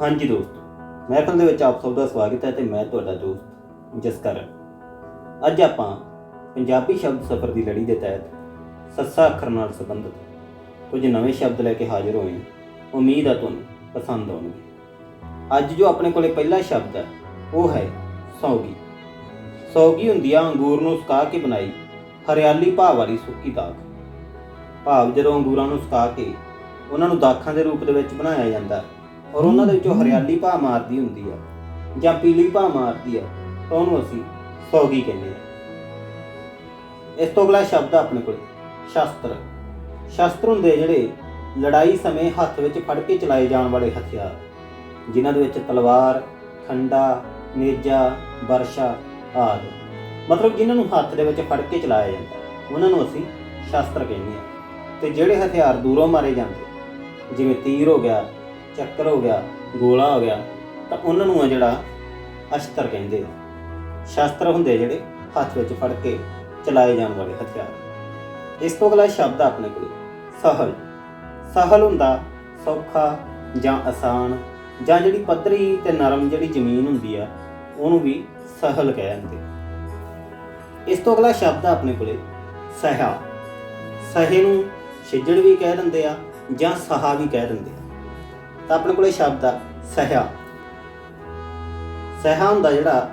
ਹਾਂਜੀ ਦੋਸਤੋ ਮਹਿਫਲ ਦੇ ਵਿੱਚ ਆਪ ਸਭ ਦਾ ਸਵਾਗਤ ਹੈ ਤੇ ਮੈਂ ਤੁਹਾਡਾ ਦੋਸਤ ਜਸਕਰ। ਅੱਜ ਆਪਾਂ ਪੰਜਾਬੀ ਸ਼ਬਦ ਸਫ਼ਰ ਦੀ ਲੜੀ ਦੇ ਤਹਿਤ ਸੱਸਾ ਅੱਖਰ ਨਾਲ ਸੰਬੰਧਿਤ ਕੁਝ ਨਵੇਂ ਸ਼ਬਦ ਲੈ ਕੇ ਹਾਜ਼ਰ ਹੋਏ ਉਮੀਦ ਹੈ ਤੁਹਾਨੂੰ ਪਸੰਦ ਆਉਣਗੇ। ਅੱਜ ਜੋ ਆਪਣੇ ਕੋਲੇ ਪਹਿਲਾ ਸ਼ਬਦ ਹੈ, ਉਹ ਹੈ ਸੌਗੀ। ਸੌਗੀ ਹੁੰਦੀ ਆ ਅੰਗੂਰ ਨੂੰ ਸੁਕਾ ਕੇ ਬਣਾਈ ਹਰਿਆਲੀ ਭਾਵ ਵਾਲੀ ਸੁੱਕੀ ਦਾਖ ਭਾਵ ਜਦੋਂ ਅੰਗੂਰਾਂ ਨੂੰ ਸੁਕਾ ਕੇ ਉਹਨਾਂ ਨੂੰ ਦਾਖਾਂ ਦੇ ਰੂਪ ਦੇ ਵਿੱਚ ਬਣਾਇਆ ਜਾਂਦਾ ਹੈ ਔਰ ਉਹਨਾਂ ਦੇ ਵਿੱਚੋਂ ਹਰਿਆਲੀ ਭਾ ਮਾਰਦੀ ਹੁੰਦੀ ਆ ਜਾਂ ਪੀਲੀ ਭਾ ਮਾਰਦੀ ਆ ਤਾਂ ਉਹਨੂੰ ਅਸੀਂ ਸੌਗੀ ਕਹਿੰਦੇ ਆ। ਇਸ ਤੋਂ ਅਗਲਾ ਸ਼ਬਦ ਆ ਆਪਣੇ ਕੋਲ ਸ਼ਸਤਰ। ਸ਼ਸਤਰ ਹੁੰਦੇ ਜਿਹੜੇ ਲੜਾਈ ਸਮੇਂ ਹੱਥ ਵਿੱਚ ਫੜ ਕੇ ਚਲਾਏ ਜਾਣ ਵਾਲੇ ਹਥਿਆਰ ਜਿਨ੍ਹਾਂ ਦੇ ਵਿੱਚ ਤਲਵਾਰ ਖੰਡਾ ਨੇਜਾ ਵਰਸ਼ਾ ਆਦਿ। ਮਤਲਬ ਜਿਨ੍ਹਾਂ ਨੂੰ ਹੱਥ ਦੇ ਵਿੱਚ ਫੜ ਕੇ ਚਲਾਇਆ ਜਾਂਦਾ ਉਹਨਾਂ ਨੂੰ ਅਸੀਂ ਸ਼ਸਤਰ ਕਹਿੰਦੇ ਆ। ਤੇ ਜਿਹੜੇ ਹਥਿਆਰ ਦੂਰੋਂ ਮਾਰੇ ਜਾਂਦੇ ਜਿਵੇਂ ਤੀਰ ਹੋ ਗਿਆ ਚੱਕਰ ਹੋ ਗਿਆ, ਗੋਲਾ ਹੋ ਗਿਆ, ਤਾਂ ਉਹਨਾਂ ਨੂੰ ਆ ਜਿਹੜਾ ਅਸਤਰ ਕਹਿੰਦੇ ਆ। ਸ਼ਸਤਰ ਹੁੰਦੇ ਜਿਹੜੇ ਹੱਥ ਵਿੱਚ ਫੜ ਕੇ ਚਲਾਏ ਜਾਣ ਵਾਲੇ ਹਥਿਆਰ। ਇਸ ਤੋਂ ਅਗਲਾ ਸ਼ਬਦ ਆਪਣੇ ਕੋਲ, ਸਹਲ। ਸਹਲ ਹੁੰਦਾ ਸੌਖਾ ਜਾਂ ਆਸਾਨ, ਜਾਂ ਜਿਹੜੀ ਪੱਧਰੀ ਤੇ ਨਰਮ ਜਿਹੜੀ ਜ਼ਮੀਨ ਹੁੰਦੀ ਆ, ਉਹਨੂੰ ਵੀ ਸਹਲ ਕਹਿੰਦੇ ਇਸ ਤੋਂ ਅਗਲਾ ਸ਼ਬਦ ਆ ਆਪਣੇ ਕੋਲੇ ਸਹਾ ਸਹੇ ਨੂੰ ਛਿੱਜੜ ਵੀ ਕਹਿ ਦਿੰਦੇ ਆ ਜਾਂ ਸਹਾ ਵੀ ਕਹਿ ਦਿੰਦੇ ਆ। ਤਾਂ ਆਪਣੇ ਕੋਲੇ ਸ਼ਬਦ ਆ, ਸਹਿਆ। ਸਹਿਆ ਹੁੰਦਾ ਜਿਹੜਾ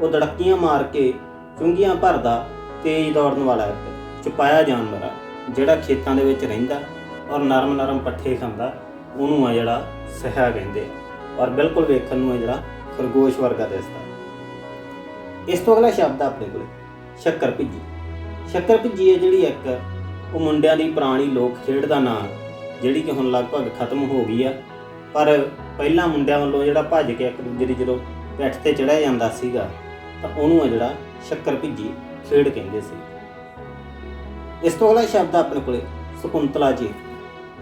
ਉਹ ਦੜਕੀਆਂ ਮਾਰ ਕੇ ਚੁੰਗੀਆਂ ਭਰਦਾ, ਤੇਜ਼ ਦੌੜਨ ਵਾਲਾ ਇੱਕ ਚੁਪਾਇਆ ਜਾਨਵਰ ਆ, ਜਿਹੜਾ ਖੇਤਾਂ ਦੇ ਵਿੱਚ ਰਹਿੰਦਾ ਔਰ ਨਰਮ ਨਰਮ ਪੱਠੇ ਖਾਂਦਾ, ਉਹਨੂੰ ਆ ਜਿਹੜਾ ਸਹਿਆ ਕਹਿੰਦੇ ਆ। ਔਰ ਬਿਲਕੁਲ ਵੇਖਣ ਨੂੰ ਆ ਜਿਹੜਾ ਖਰਗੋਸ਼ ਵਰਗਾ ਦਿਸਦਾ। ਇਸ ਤੋਂ ਅਗਲਾ ਸ਼ਬਦ ਆ ਆਪਣੇ ਕੋਲ, ਸ਼ੱਕਰ ਭਿੱਜੀ। ਸ਼ੱਕਰ ਭਿੱਜੀ ਹੈ ਜਿਹੜੀ ਇੱਕ, ਉਹ ਮੁੰਡਿਆਂ ਦੀ ਪੁਰਾਣੀ ਲੋਕ ਖੇਡ ਦਾ ਨਾਂ ਜਿਹੜੀ ਕਿ ਹੁਣ ਲਗਭਗ ਖਤਮ ਹੋ ਗਈ ਆ। ਪਰ ਪਹਿਲਾਂ ਮੁੰਡਿਆਂ ਵੱਲੋਂ ਜਿਹੜਾ ਭੱਜ ਕੇ ਇੱਕ ਦੂਜੇ ਦੀ ਜਦੋਂ ਪਿੱਠ ਤੇ ਚੜਿਆ ਜਾਂਦਾ ਸੀਗਾ, ਤਾਂ ਉਹਨੂੰ ਆ ਜਿਹੜਾ ਸ਼ੱਕਰ ਭਿੱਜੀ ਖੇਡ ਕਹਿੰਦੇ ਸੀ। ਇਸ ਤੋਂ ਅਗਲਾ ਸ਼ਬਦ ਆਪਣੇ ਕੋਲੇ ਸਕੁੰਤਲਾ ਜੀ।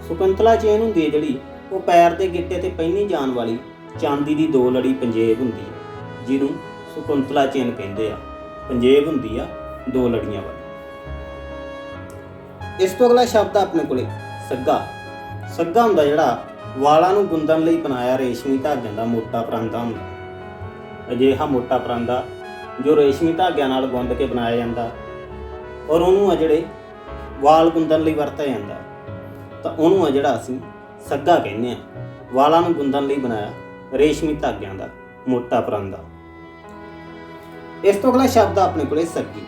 ਸਕੁੰਤਲਾ ਚੇਨ ਹੁੰਦੀ ਹੈ ਜਿਹੜੀ ਉਹ ਪੈਰ ਦੇ ਗਿੱਟੇ ਤੇ ਪਹਿਨੀ ਜਾਣ ਵਾਲੀ ਚਾਂਦੀ ਦੀ ਦੋ ਲੜੀ ਪੰਜੇਬ ਹੁੰਦੀ ਹੈ ਜਿਹਨੂੰ ਸਕੁੰਤਲਾ ਚੇਨ ਕਹਿੰਦੇ ਆ। ਪੰਜੇਬ ਹੁੰਦੀ ਆ, ਦੋ ਲੜੀਆਂ ਵਾਲੀ। ਇਸ ਤੋਂ ਅਗਲਾ ਸ਼ਬਦ ਆਪਣੇ ਕੋਲੇ ਸੱਗਾ। ਸੱਗਾ ਹੁੰਦਾ ਜਿਹੜਾ ਵਾਲਾਂ ਨੂੰ ਗੁੰਦਣ ਲਈ ਬਣਾਇਆ ਰੇਸ਼ਮੀ ਧਾਗਿਆਂ ਦਾ ਮੋਟਾ ਪਰਾਂਦਾ ਹੁੰਦਾ। ਅਜਿਹਾ ਮੋਟਾ ਪਰਾਂਦਾ ਜੋ ਰੇਸ਼ਮੀ ਧਾਗਿਆਂ ਨਾਲ ਗੁੰਦ ਕੇ ਬਣਾਇਆ ਜਾਂਦਾ ਔਰ ਉਹਨੂੰ ਆ ਜਿਹੜੇ ਵਾਲ ਗੁੰਦਣ ਲਈ ਵਰਤਿਆ ਜਾਂਦਾ, ਤਾਂ ਉਹਨੂੰ ਆ ਜਿਹੜਾ ਅਸੀਂ ਸੱਗਾ ਕਹਿੰਦੇ ਆ ਵਾਲਾਂ ਨੂੰ ਗੁੰਦਣ ਲਈ ਬਣਾਇਆ ਰੇਸ਼ਮੀ ਧਾਗਿਆਂ ਦਾ ਮੋਟਾ ਪਰਾਂਦਾ। ਇਸ ਤੋਂ ਅਗਲਾ ਸ਼ਬਦ ਆ ਆਪਣੇ ਕੋਲੇ ਸੱਗੀ।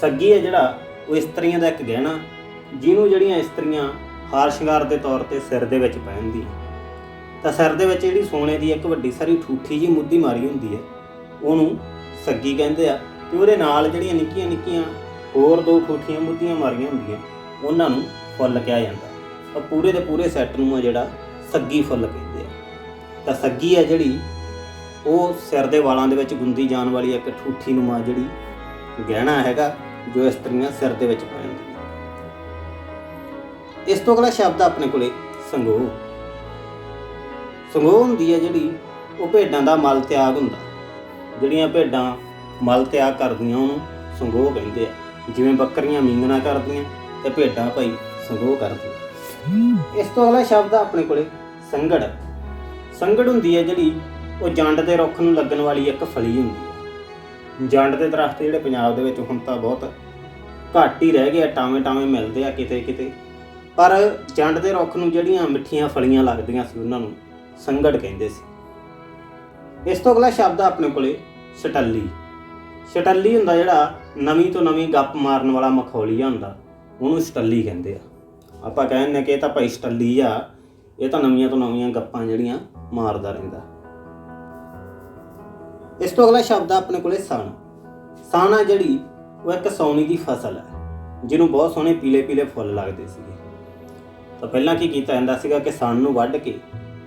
ਸੱਗੀ ਹੈ ਜਿਹੜਾ ਉਹ ਇਸਤਰੀਆਂ ਦਾ ਇੱਕ ਗਹਿਣਾ, ਜਿਹਨੂੰ ਜਿਹੜੀਆਂ ਇਸਤਰੀਆਂ ਹਾਰ ਸ਼ਿੰਗਾਰ ਦੇ ਤੌਰ ਤੇ ਸਿਰ ਦੇ ਵਿੱਚ ਪਹਿਨਦੀ ਤਾਂ ਸਿਰ ਦੇ ਵਿੱਚ ਜਿਹੜੀ ਸੋਨੇ ਦੀ ਇੱਕ ਵੱਡੀ ਸਾਰੀ ਠੂਠੀ ਜੀ ਮੁੱਦੀ ਮਾਰੀ ਹੁੰਦੀ ਹੈ, ਉਹਨੂੰ ਸੱਗੀ ਕਹਿੰਦੇ ਆ ਤੇ ਉਹਦੇ ਨਾਲ ਜਿਹੜੀਆਂ ਨਿੱਕੀਆਂ ਨਿੱਕੀਆਂ ਹੋਰ ਦੋ ਠੂਠੀਆਂ ਮੁੱਦੀਆਂ ਮਾਰੀਆਂ ਹੁੰਦੀਆਂ, ਉਹਨਾਂ ਨੂੰ ਫੁੱਲ ਕਿਹਾ ਜਾਂਦਾ ਤਾਂ ਪੂਰੇ ਦੇ ਪੂਰੇ ਸੈੱਟ ਨੂੰ ਆ ਜਿਹੜਾ ਸੱਗੀ ਫੁੱਲ ਕਹਿੰਦੇ ਆ। ਤਾਂ ਸੱਗੀ ਆ ਜਿਹੜੀ, ਉਹ ਸਿਰ ਦੇ ਵਾਲਾਂ ਦੇ ਵਿੱਚ ਗੁੰਦੀ ਜਾਣ ਵਾਲੀ ਇੱਕ ਠੂਠੀ ਨੂੰ ਆ ਜਿਹੜੀ ਗਹਿਣਾ ਹੈਗਾ, ਜੋ ਇਸਤਰੀਆਂ ਸਿਰ ਦੇ ਵਿੱਚ ਪਹਿਨਦੀਆਂ ਇਸ ਤੋਂ ਅਗਲਾ ਸ਼ਬਦ ਆਪਣੇ ਕੋਲੇ ਸੰਗੋਹ ਸੰਗੋਹ ਹੁੰਦੀ ਹੈ ਜਿਹੜੀ ਉਹ ਭੇਡਾਂ ਦਾ ਮਲ ਤਿਆਗ ਹੁੰਦਾ। ਜਿਹੜੀਆਂ ਭੇਡਾਂ ਮਲ ਤਿਆਗ ਕਰਦੀਆਂ, ਉਹਨੂੰ ਸੰਗੋਹ ਕਹਿੰਦੇ ਆ। ਜਿਵੇਂ ਬੱਕਰੀਆਂ ਮੀਂਗਣਾ ਕਰਦੀਆਂ ਤੇ ਭੇਡਾਂ ਭਾਈ ਸੰਗੋਹ ਕਰਦੀਆਂ। ਇਸ ਤੋਂ ਅਗਲਾ ਸ਼ਬਦ ਆਪਣੇ ਕੋਲੇ ਸੰਗੜ। ਸੰਗੜ ਹੁੰਦੀ ਹੈ ਜਿਹੜੀ ਉਹ ਜੰਡ ਦੇ ਰੁੱਖ ਨੂੰ ਲੱਗਣ ਵਾਲੀ ਇੱਕ ਫਲੀ ਹੁੰਦੀ ਹੈ। ਜੰਡ ਦੇ ਦਰਖਤ ਜਿਹੜੇ ਪੰਜਾਬ ਦੇ ਵਿੱਚ ਹੁਣ ਤਾਂ ਬਹੁਤ ਘੱਟ ਹੀ ਰਹਿ ਗਏ ਟਾਵੇਂ ਟਾਵੇਂ ਮਿਲਦੇ ਆ ਕਿਤੇ ਕਿਤੇ ਪਰ ਜੰਡ ਦੇ ਰੁੱਖ ਨੂੰ ਜਿਹੜੀਆਂ ਮਿੱਠੀਆਂ ਫਲੀਆਂ ਲੱਗਦੀਆਂ ਸੀ ਉਹਨਾਂ ਨੂੰ ਸੰਗੜ ਕਹਿੰਦੇ ਸੀ। ਇਸ ਤੋਂ ਅਗਲਾ ਸ਼ਬਦ ਆ ਆਪਣੇ ਕੋਲੇ ਛਟੱਲੀ ਛਟੱਲੀ ਹੁੰਦਾ ਜਿਹੜਾ ਨਵੀਂ ਤੋਂ ਨਵੀਂ ਗੱਪ ਮਾਰਨ ਵਾਲਾ ਮਖੌਲੀਆ ਹੁੰਦਾ, ਉਹਨੂੰ ਛਟੱਲੀ ਕਹਿੰਦੇ ਆ। ਆਪਾਂ ਕਹਿੰਦੇ ਕਿ ਇਹ ਤਾਂ ਭਾਈ ਛਟੱਲੀ ਆ, ਇਹ ਤਾਂ ਨਵੀਆਂ ਤੋਂ ਨਵੀਆਂ ਗੱਪਾਂ ਜਿਹੜੀਆਂ ਮਾਰਦਾ ਰਹਿੰਦਾ। ਇਸ ਤੋਂ ਅਗਲਾ ਸ਼ਬਦ ਆ ਆਪਣੇ ਕੋਲੇ ਸਣ। ਸਾਣਾ ਜਿਹੜੀ, ਉਹ ਇੱਕ ਸੌਣੀ ਦੀ ਫਸਲ ਹੈ ਜਿਹਨੂੰ ਬਹੁਤ ਸੋਹਣੇ ਪੀਲੇ ਪੀਲੇ ਫੁੱਲ ਲੱਗਦੇ ਸੀਗੇ। ਤਾਂ ਪਹਿਲਾਂ ਕੀ ਕੀਤਾ ਜਾਂਦਾ ਸੀਗਾ ਕਿ ਸਣ ਨੂੰ ਵੱਢ ਕੇ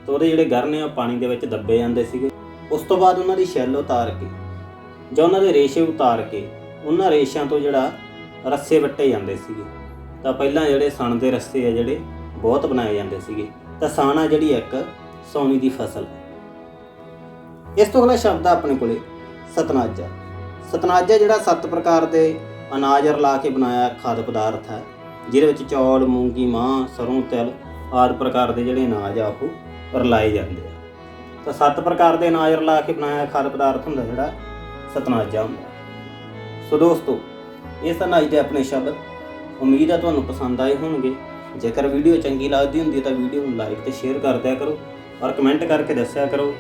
ਤੇ ਉਹਦੇ ਜਿਹੜੇ ਗਰ ਨੇ ਉਹ ਪਾਣੀ ਦੇ ਵਿੱਚ ਦੱਬੇ ਜਾਂਦੇ ਸੀਗੇ। ਉਸ ਤੋਂ ਬਾਅਦ ਉਹਨਾਂ ਦੀ ਛਿੱਲ ਉਤਾਰ ਕੇ ਜਾਂ ਉਹਨਾਂ ਦੇ ਰੇਸ਼ੇ ਉਤਾਰ ਕੇ ਉਹਨਾਂ ਰੇਸ਼ਿਆਂ ਤੋਂ ਜਿਹੜਾ ਰੱਸੇ ਵੱਟੇ ਜਾਂਦੇ ਸੀਗੇ। ਤਾਂ ਪਹਿਲਾਂ ਜਿਹੜੇ ਸਣ ਦੇ ਰੱਸੇ ਆ ਜਿਹੜੇ ਬਹੁਤ ਬਣਾਏ ਜਾਂਦੇ ਸੀਗੇ। ਤਾਂ ਸਣ ਆ ਜਿਹੜੀ ਇੱਕ ਸੌਣੀ ਦੀ ਫਸਲ। ਇਸ ਤੋਂ ਅਗਲਾ ਸ਼ਬਦ ਆ ਆਪਣੇ ਕੋਲੇ, ਸਤਨਾਜਾ। ਸਤਨਾਜਾ ਜਿਹੜਾ ਸੱਤ ਪ੍ਰਕਾਰ ਦੇ ਅਨਾਜ ਰਲਾ ਕੇ ਬਣਾਇਆ ਖਾਦ ਪਦਾਰਥ ਹੈ। ਜਿਹਦੇ ਵਿੱਚ ਚੌਲ, ਮੂੰਗੀ ਮਾਂ ਸਰੋਂ, ਤਿਲ ਆਦਿ ਪ੍ਰਕਾਰ ਦੇ ਜਿਹੜੇ ਅਨਾਜ ਆ ਉਹ ਰਲਾਏ ਜਾਂਦੇ ਆ। ਤਾਂ ਸੱਤ ਪ੍ਰਕਾਰ ਦੇ ਅਨਾਜ ਰਲਾ ਕੇ ਬਣਾਇਆ ਖਾਦ ਪਦਾਰਥ ਹੁੰਦਾ ਜਿਹੜਾ ਸਤਨਾਜਾ ਹੁੰਦਾ। ਸੋ ਦੋਸਤੋ ਇਹ ਸਨ ਦੇ ਆਪਣੇ ਸ਼ਬਦ ਉਮੀਦ ਹੈ ਤੁਹਾਨੂੰ ਪਸੰਦ ਆਏ ਹੋਣਗੇ। ਜੇਕਰ ਵੀਡੀਓ ਚੰਗੀ ਲੱਗਦੀ ਹੁੰਦੀ ਤਾਂ ਵੀਡੀਓ ਨੂੰ ਲਾਈਕ ਤੇ ਸ਼ੇਅਰ ਕਰ ਦਿਆ ਕਰੋ ਔਰ ਕਮੈਂਟ ਕਰਕੇ ਦੱਸਿਆ ਕਰੋ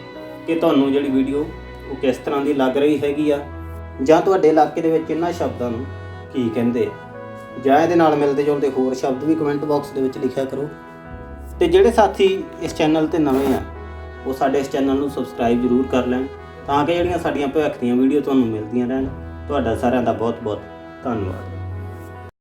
ਕਿ ਤੁਹਾਨੂੰ ਜਿਹੜੀ ਵੀਡੀਓ ਉਹ ਕਿਸ ਤਰ੍ਹਾਂ ਦੀ ਲੱਗ ਰਹੀ ਹੈਗੀ ਆ ਜਾਂ ਤੁਹਾਡੇ ਇਲਾਕੇ ਦੇ ਵਿੱਚ ਇਹਨਾਂ ਸ਼ਬਦਾਂ ਨੂੰ ਕੀ ਕਹਿੰਦੇ ਆ। ਜਾਂ ਦੇ ਨਾਲ ਮਿਲਦੇ ਜੁਲਦੇ ਹੋਰ ਸ਼ਬਦ ਵੀ ਕਮੈਂਟ ਬਾਕਸ ਦੇ ਵਿੱਚ ਲਿਖਿਆ ਕਰੋ। ਤੇ ਜਿਹੜੇ ਸਾਥੀ ਇਸ ਚੈਨਲ ਤੇ ਨਵੇਂ ਆ, ਉਹ ਸਾਡੇ ਇਸ ਚੈਨਲ ਨੂੰ ਸਬਸਕ੍ਰਾਈਬ ਜ਼ਰੂਰ ਕਰ ਲੈਣ, ਤਾਂ ਕਿ ਜਿਹੜੀਆਂ ਸਾਡੀਆਂ ਭਵਿੱਖ ਦੀਆਂ ਵੀਡੀਓ ਤੁਹਾਨੂੰ ਮਿਲਦੀਆਂ ਰਹਿਣ। ਤੁਹਾਡਾ ਸਾਰਿਆਂ ਦਾ ਬਹੁਤ ਬਹੁਤ ਧੰਨਵਾਦ।